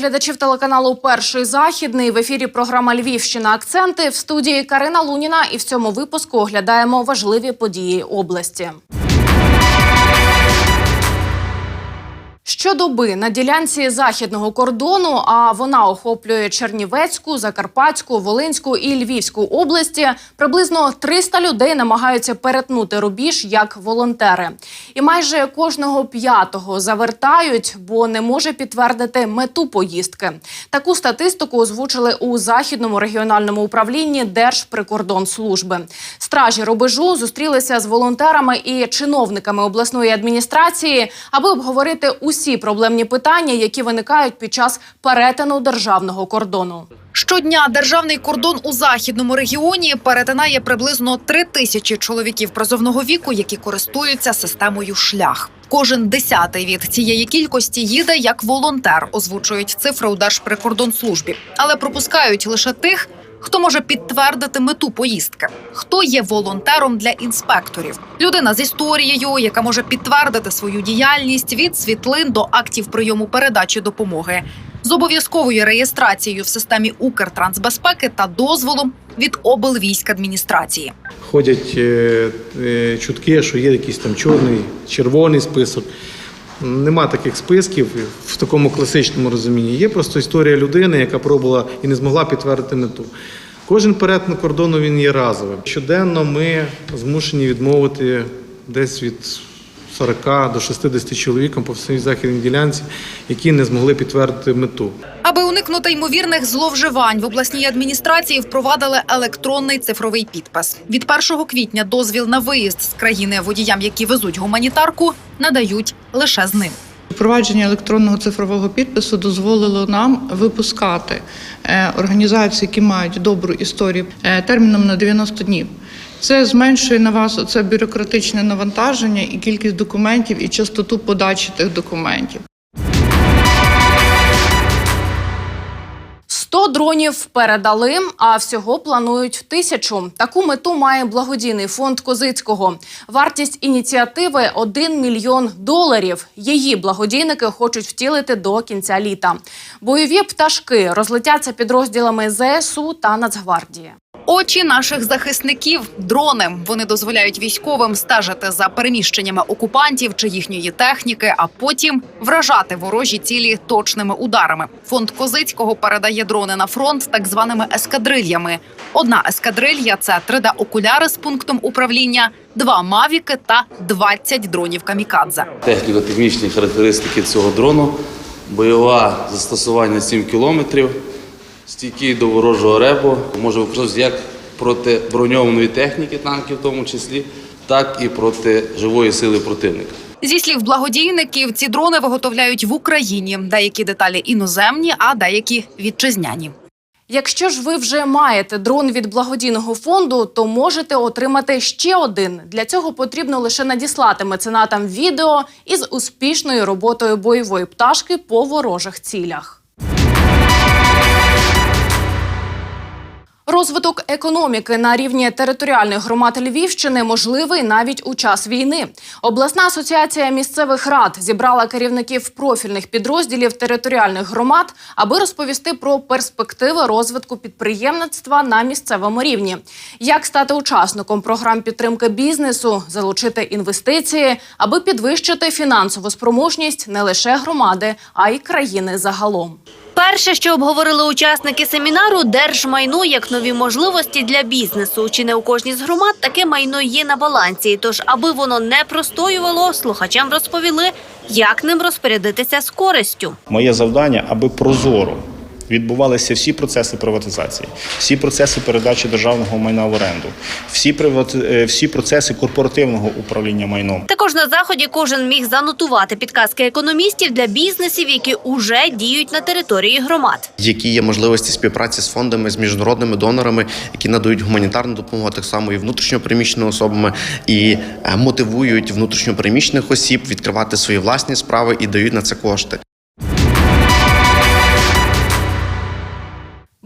Глядачів телеканалу Перший західний в ефірі. Програма Львівщина. Акценти в студії Карина Луніна. І в цьому випуску оглядаємо важливі події області. Щодоби на ділянці західного кордону, а вона охоплює Чернівецьку, Закарпатську, Волинську і Львівську області. Приблизно 300 людей намагаються перетнути рубіж як волонтери. І майже кожного п'ятого завертають, бо не може підтвердити мету поїздки. Таку статистику озвучили у західному регіональному управлінні Держприкордонслужби. Стражі рубежу зустрілися з волонтерами і чиновниками обласної адміністрації, аби обговорити усі проблемні питання, які виникають під час перетину державного кордону. Щодня державний кордон у західному регіоні перетинає приблизно три тисячі чоловіків призовного віку, які користуються системою шлях. Кожен десятий від цієї кількості їде як волонтер, озвучують цифри у Держприкордонслужбі, але пропускають лише тих, хто може підтвердити мету поїздки, хто є волонтером для інспекторів, людина з історією, яка може підтвердити свою діяльність від світлин до актів прийому передачі допомоги з обов'язковою реєстрацією в системі Укртрансбезпеки та дозволом від облвійськадміністрації. Ходять е, е, чутки, що є якийсь там чорний, червоний список. Нема таких списків в такому класичному розумінні. Є просто історія людини, яка пробувала і не змогла підтвердити мету. Кожен перетин кордону він є разовим. Щоденно ми змушені відмовити десь від 40 до 60 чоловікам по всій західній ділянці, які не змогли підтвердити мету. Аби уникнути ймовірних зловживань в обласній адміністрації впровадили електронний цифровий підпис. Від 1 квітня дозвіл на виїзд з країни водіям, які везуть гуманітарку, надають лише з ним. Впровадження електронного цифрового підпису дозволило нам випускати е, організації, які мають добру історію е, терміном на 90 днів. Це зменшує на вас це бюрократичне навантаження і кількість документів, і частоту подачі тих документів. 100 дронів передали, а всього планують тисячу. Таку мету має благодійний фонд Козицького. Вартість ініціативи 1 мільйон доларів. Її благодійники хочуть втілити до кінця літа. Бойові пташки розлетяться підрозділами ЗСУ та Нацгвардії. Очі наших захисників дрони. Вони дозволяють військовим стежити за переміщеннями окупантів чи їхньої техніки, а потім вражати ворожі цілі точними ударами. Фонд Козицького передає дрони на фронт так званими ескадрильями. Одна ескадрилья це 3D-окуляри з пунктом управління, два мавіки та 20 дронів камікадзе. Техніко-технічні характеристики цього дрону. Бойове застосування 7 кілометрів, стійкий до ворожого ребу, може використовуватися як проти броньованої техніки, танків в тому числі, так і проти живої сили противника. Зі слів благодійників, ці дрони виготовляють в Україні. Деякі деталі іноземні, а деякі вітчизняні. Якщо ж ви вже маєте дрон від благодійного фонду, то можете отримати ще один. Для цього потрібно лише надіслати меценатам відео із успішною роботою бойової пташки по ворожих цілях. Розвиток економіки на рівні територіальних громад Львівщини можливий навіть у час війни. Обласна асоціація місцевих рад зібрала керівників профільних підрозділів територіальних громад, аби розповісти про перспективи розвитку підприємництва на місцевому рівні, як стати учасником програм підтримки бізнесу, залучити інвестиції, аби підвищити фінансову спроможність не лише громади, а й країни загалом. Перше, що обговорили учасники семінару, держмайно як нові можливості для бізнесу. Чи не у кожній з громад таке майно є на балансі? Тож, аби воно не простоювало, слухачам розповіли, як ним розпорядитися з користю. Моє завдання, аби прозоро відбувалися всі процеси приватизації, всі процеси передачі державного майна в оренду, всі приват- е, всі процеси корпоративного управління майном. Також на заході кожен міг занотувати підказки економістів для бізнесів, які уже діють на території громад. які є можливості співпраці з фондами, з міжнародними донорами, які надають гуманітарну допомогу, так само і внутрішньопереміщеними особами, і е, мотивують внутрішньопереміщених осіб відкривати свої власні справи і дають на це кошти.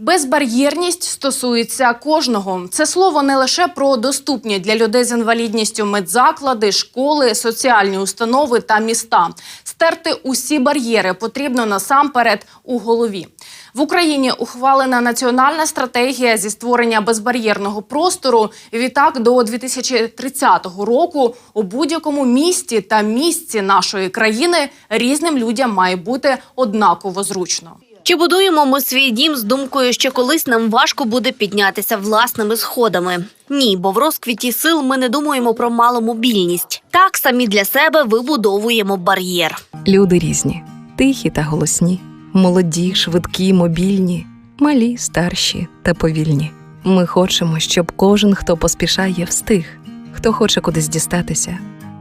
Безбар'єрність стосується кожного. Це слово не лише про доступні для людей з інвалідністю медзаклади, школи, соціальні установи та міста. Стерти усі бар'єри потрібно насамперед у голові. В Україні ухвалена національна стратегія зі створення безбар'єрного простору. Відтак до 2030 року у будь-якому місті та місці нашої країни різним людям має бути однаково зручно. Чи будуємо ми свій дім з думкою, що колись нам важко буде піднятися власними сходами? Ні, бо в розквіті сил ми не думаємо про маломобільність. Так самі для себе вибудовуємо бар'єр. Люди різні, тихі та голосні, молоді, швидкі, мобільні, малі, старші та повільні. Ми хочемо, щоб кожен, хто поспішає, встиг, хто хоче кудись дістатися,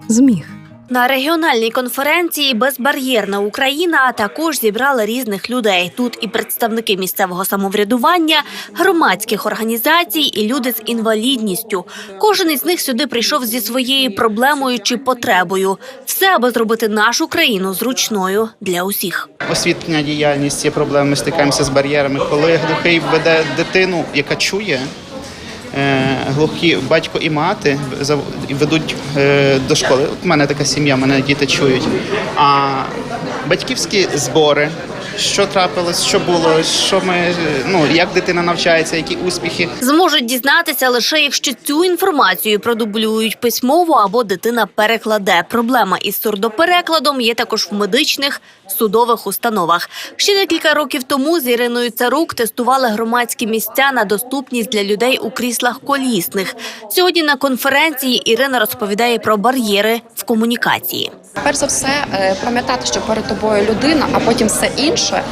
зміг. На регіональній конференції Безбар'єрна Україна також зібрали різних людей. Тут і представники місцевого самоврядування, громадських організацій, і люди з інвалідністю. Кожен із них сюди прийшов зі своєю проблемою чи потребою. Все аби зробити нашу країну зручною для усіх. освітня діяльність, є проблеми, ми стикаємося з бар'єрами. Коли глухий веде дитину, яка чує, е, глухі батько і мати ведуть е, до школи. У мене така сім'я, мене діти чують. А батьківські збори. Що трапилось, що було, що ми ну як дитина навчається, які успіхи. Зможуть дізнатися лише якщо цю інформацію продублюють письмово або дитина перекладе. Проблема із сурдоперекладом є також в медичних судових установах. Ще декілька років тому з Іриною Царук тестували громадські місця на доступність для людей у кріслах колісних. Сьогодні на конференції Ірина розповідає про бар'єри в комунікації. Перш за все, е, пам'ятати, що перед тобою людина, а потім все інше.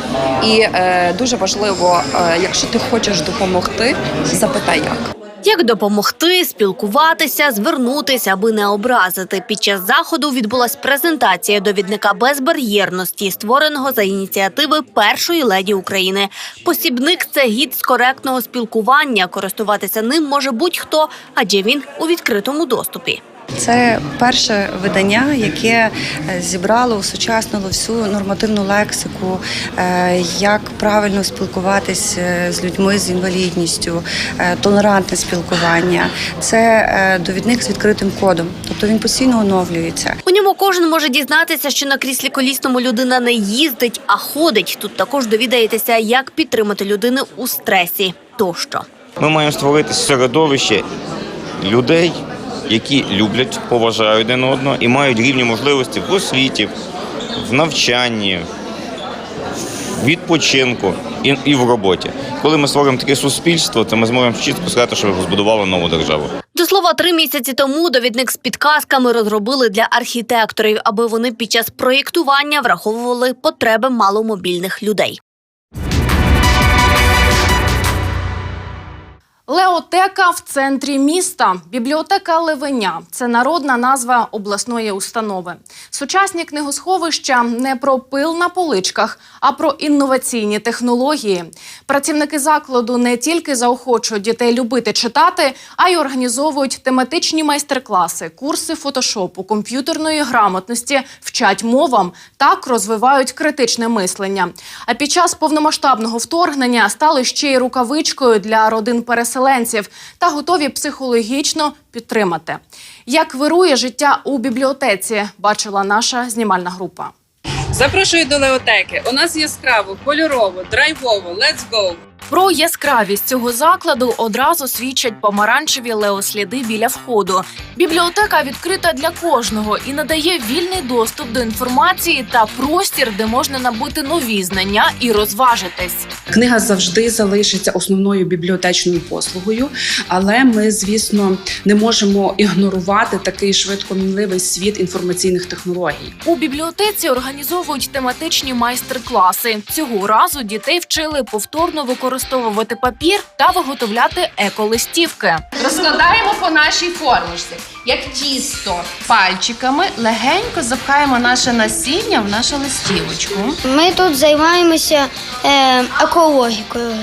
І е, дуже важливо, е, якщо ти хочеш допомогти, запитай як. Як допомогти, спілкуватися, звернутися, аби не образити. Під час заходу відбулась презентація довідника безбар'єрності, створеного за ініціативи першої леді України. Посібник це гід з коректного спілкування. Користуватися ним може будь-хто, адже він у відкритому доступі. Це перше видання, яке е, зібрало, усучаснило всю нормативну лексику, е, як правильно спілкуватись е, з людьми з інвалідністю, толерантне спілкування. Це довідник з відкритим кодом, тобто він постійно оновлюється. У ньому кожен може дізнатися, що на кріслі колісному людина не їздить, а ходить. Тут також довідаєтеся, як підтримати людину у стресі тощо. Ми маємо створити середовище людей, які люблять, поважають один одного і мають рівні можливості в освіті, в навчанні, в відпочинку і, і в роботі. Коли ми створимо таке суспільство, то ми зможемо чітко сказати, що ми збудували нову державу. До слова, три місяці тому довідник з підказками розробили для архітекторів, аби вони під час проєктування враховували потреби маломобільних людей. Леотека в центрі міста. Бібліотека Левеня це народна назва обласної установи. Сучасні книгосховища не про пил на поличках, а про інноваційні технології. Працівники закладу не тільки заохочують дітей любити читати, а й організовують тематичні майстер-класи, курси фотошопу, комп'ютерної грамотності, вчать мовам, так розвивають критичне мислення. А під час повномасштабного вторгнення стали ще й рукавичкою для родин переселенців та готові психологічно підтримати. Як вирує життя у бібліотеці, бачила наша знімальна група. Запрошую до Леотеки. У нас яскраво, кольорово, драйвово. Let's go! Про яскравість цього закладу одразу свідчать помаранчеві леосліди біля входу. Бібліотека відкрита для кожного і надає вільний доступ до інформації та простір, де можна набути нові знання і розважитись. Книга завжди залишиться основною бібліотечною послугою, але ми, звісно, не можемо ігнорувати такий швидкомінливий світ інформаційних технологій. У бібліотеці організовують тематичні майстер-класи. Цього разу дітей вчили повторно використовувати папір та виготовляти еколистівки. Розкладаємо по нашій формочці. Як тісто пальчиками легенько запхаємо наше насіння в нашу листівочку. Ми тут займаємося е, екологікою.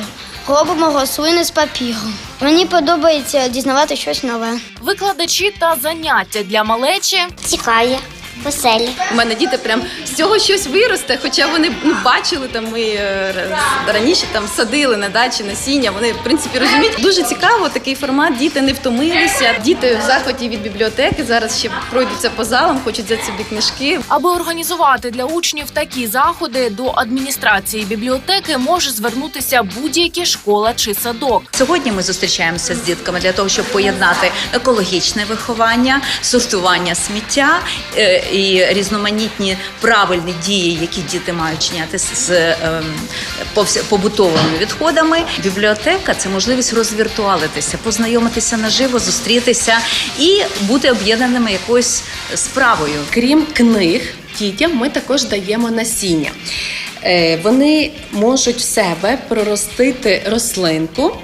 Робимо рослини з папіру. Мені подобається дізнавати щось нове. Викладачі та заняття для малечі Цікає. Веселі. У мене діти прям з цього щось виросте, хоча вони ну, бачили там ми е, раніше там садили на дачі насіння. Вони в принципі розуміють. Дуже цікаво такий формат. Діти не втомилися. Діти в захваті від бібліотеки. Зараз ще пройдуться по залам, хочуть взяти собі книжки. Аби організувати для учнів такі заходи, до адміністрації бібліотеки може звернутися будь-яка школа чи садок. Сьогодні ми зустрічаємося з дітками для того, щоб поєднати екологічне виховання, сортування сміття е, і різноманітні правильні дії, які діти мають чиняти з- ем, побутовими відходами. Бібліотека це можливість розвіртуалитися, познайомитися наживо, зустрітися і бути об'єднаними якоюсь справою. Крім книг, дітям ми також даємо насіння. Е, Вони можуть в себе проростити рослинку,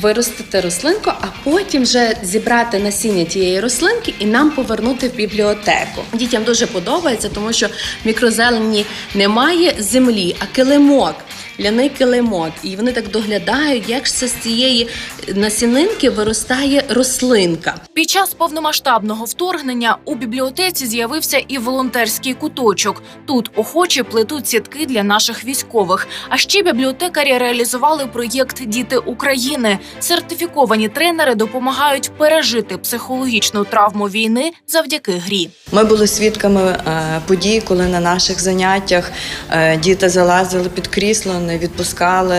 виростити рослинку, а потім вже зібрати насіння тієї рослинки і нам повернути в бібліотеку. Дітям дуже подобається, тому що мікрозелені немає землі, а килимок. Ляний килимок, і вони так доглядають, як ж це з цієї насінинки виростає рослинка. Під час повномасштабного вторгнення у бібліотеці з'явився і волонтерський куточок. Тут охочі плетуть сітки для наших військових. А ще бібліотекарі реалізували проєкт Діти України. Сертифіковані тренери допомагають пережити психологічну травму війни завдяки грі. Ми були свідками е, подій, коли на наших заняттях е, діти залазили під крісло, не відпускали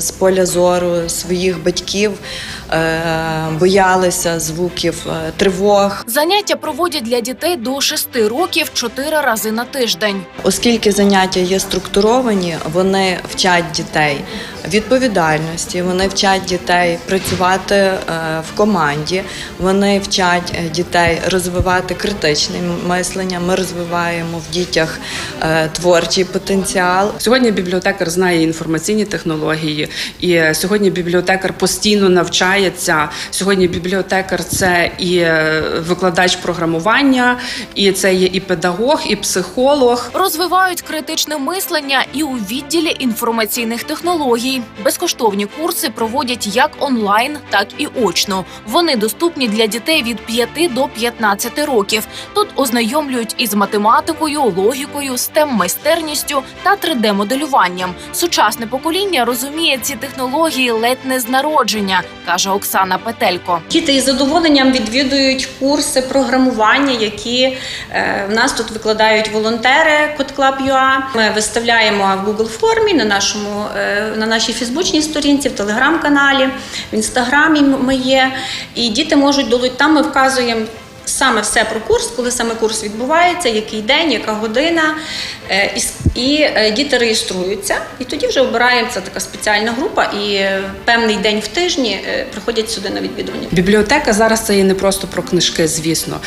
з поля зору своїх батьків, е, боялися звуків е, тривог. Заняття проводять для дітей до 6 років 4 рази на тиждень. Оскільки заняття є структуровані, вони вчать дітей відповідальності, вони вчать дітей працювати е, в команді, вони вчать е, дітей розвивати критичне мислення. Ми розвиваємо в дітях е, творчий потенціал. Сьогодні бібліотекар знає інформаційні технології, і сьогодні бібліотекар постійно навчається. Сьогодні бібліотекар це і викладач програмування, і це є і педагог, і психолог. Розвивають критичне мислення і у відділі інформаційних технологій. Безкоштовні курси проводять як онлайн, так і очно. Вони доступні для дітей від 5 до 15 років. Тут ознайомлюють із математикою, логікою, stem майстерністю та 3D-моделюванням. Сучасне покоління розуміє ці технології ледь не з народження, каже Оксана Петелько. Діти із задоволенням відвідують курси програмування, які е, в нас тут викладають волонтери CodeClub.ua. Ми виставляємо в Google формі на нашому е, на нашій фейсбучній сторінці, в телеграм-каналі, в інстаграмі ми є. І діти можуть долучити. Там ми вказуємо. Саме все про курс, коли саме курс відбувається, який день, яка година, Е, і, е, діти реєструються, і тоді вже обирається така спеціальна група, і е, певний день в тижні приходять сюди на відвідування. Бібліотека зараз це є не просто про книжки, звісно.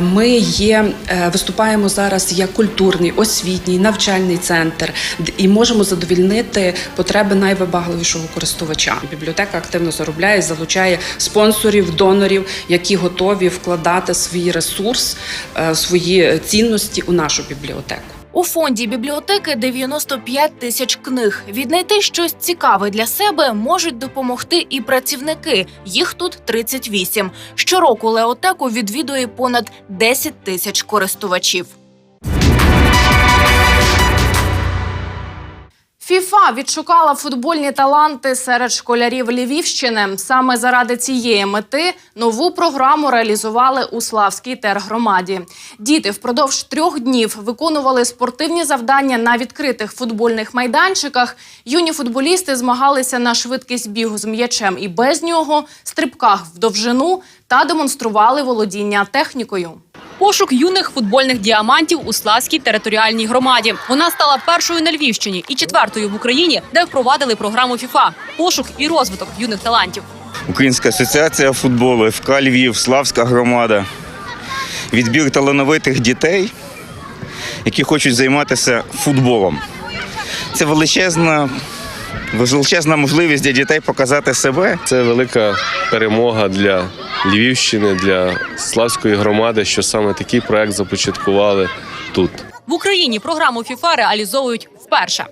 Ми є, виступаємо зараз як культурний, освітній, навчальний центр і можемо задовільнити потреби найвибагливішого користувача. Бібліотека активно заробляє, залучає спонсорів, донорів, які готові вкладати свій ресурс, е, свої цінності у нашу бібліотеку. У фонді бібліотеки 95 тисяч книг. Віднайти щось цікаве для себе можуть допомогти і працівники. Їх тут 38. Щороку Леотеку відвідує понад 10 тисяч користувачів. ФІФА відшукала футбольні таланти серед школярів Львівщини. Саме заради цієї мети нову програму реалізували у Славській тергромаді. Діти впродовж трьох днів виконували спортивні завдання на відкритих футбольних майданчиках. Юні футболісти змагалися на швидкість бігу з м'ячем і без нього, стрибках в довжину та демонстрували володіння технікою. Пошук юних футбольних діамантів у Славській територіальній громаді. Вона стала першою на Львівщині і четвертою в Україні, де впровадили програму ФІФА пошук і розвиток юних талантів. Українська асоціація футболу, ФК Львів, Славська громада. Відбір талановитих дітей, які хочуть займатися футболом. Це величезна, величезна можливість для дітей показати себе. Це велика перемога для Львівщини, для Славської громади, що саме такий проект започаткували тут. В Україні програму ФІФА реалізовують вперше.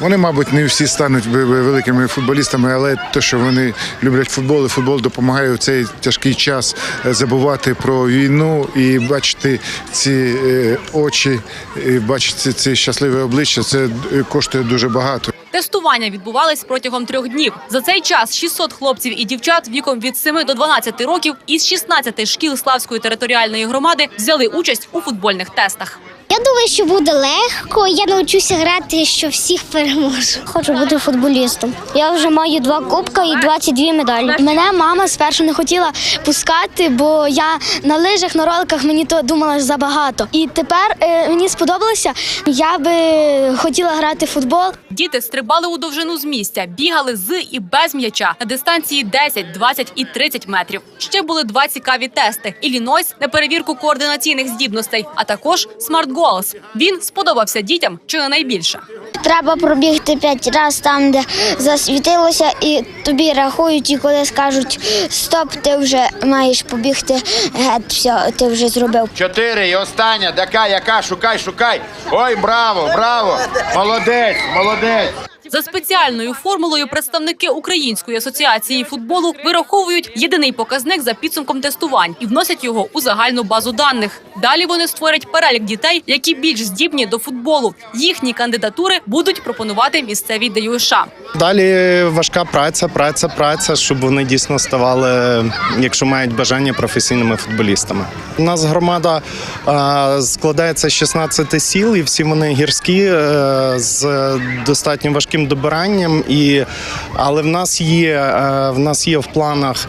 Вони, мабуть, не всі стануть великими футболістами, але те, що вони люблять футбол, і футбол допомагає у цей тяжкий час е, забувати про війну і бачити ці е, очі, і бачити ці щасливі обличчя. Це е, коштує дуже багато. Тестування відбувались протягом трьох днів. За цей час 600 хлопців і дівчат віком від 7 до 12 років із 16 шкіл Славської територіальної громади взяли участь у футбольних тестах. Я думаю, що буде легко. Я навчуся грати, що всіх переможу. Хочу бути футболістом. Я вже маю два кубка і 22 медалі. Мене мама спершу не хотіла пускати, бо я на лижах, на роликах мені то думала забагато. І тепер е, мені сподобалося. Я би хотіла грати в футбол. Діти стрибали у довжину з місця, бігали з і без м'яча на дистанції 10, 20 і 30 метрів. Ще були два цікаві тести: Іллінойс на перевірку координаційних здібностей, а також смарт-голос. Він сподобався дітям чи не найбільше. Треба пробігти п'ять разів там, де засвітилося, і тобі рахують, і коли скажуть стоп, ти вже маєш побігти геть, все, ти вже зробив. Чотири і остання, така, яка, шукай, шукай. Ой, браво, браво! Молодець, молодець. За спеціальною формулою представники Української асоціації футболу вираховують єдиний показник за підсумком тестувань і вносять його у загальну базу даних. Далі вони створять перелік дітей, які більш здібні до футболу. Їхні кандидатури будуть пропонувати місцеві ДЮШ. Далі важка праця, праця, праця, щоб вони дійсно ставали, якщо мають бажання, професійними футболістами. У нас громада е, складається з 16 сіл, і всі вони гірські е, з достатньо важким добиранням. І, але в нас є е, в нас є в планах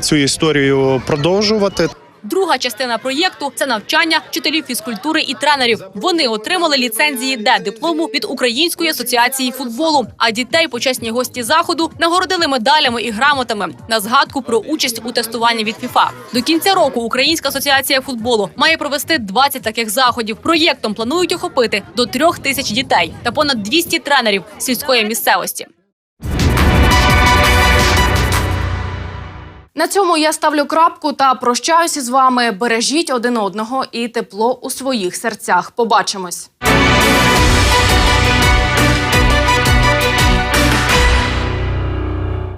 цю історію продовжувати. Друга частина проєкту це навчання вчителів фізкультури і тренерів. Вони отримали ліцензії Д диплому від Української асоціації футболу. А дітей, почесні гості заходу, нагородили медалями і грамотами на згадку про участь у тестуванні від ФІФА. До кінця року Українська асоціація футболу має провести 20 таких заходів. Проєктом планують охопити до трьох тисяч дітей та понад 200 тренерів сільської місцевості. На цьому я ставлю крапку та прощаюся з вами. Бережіть один одного і тепло у своїх серцях. Побачимось.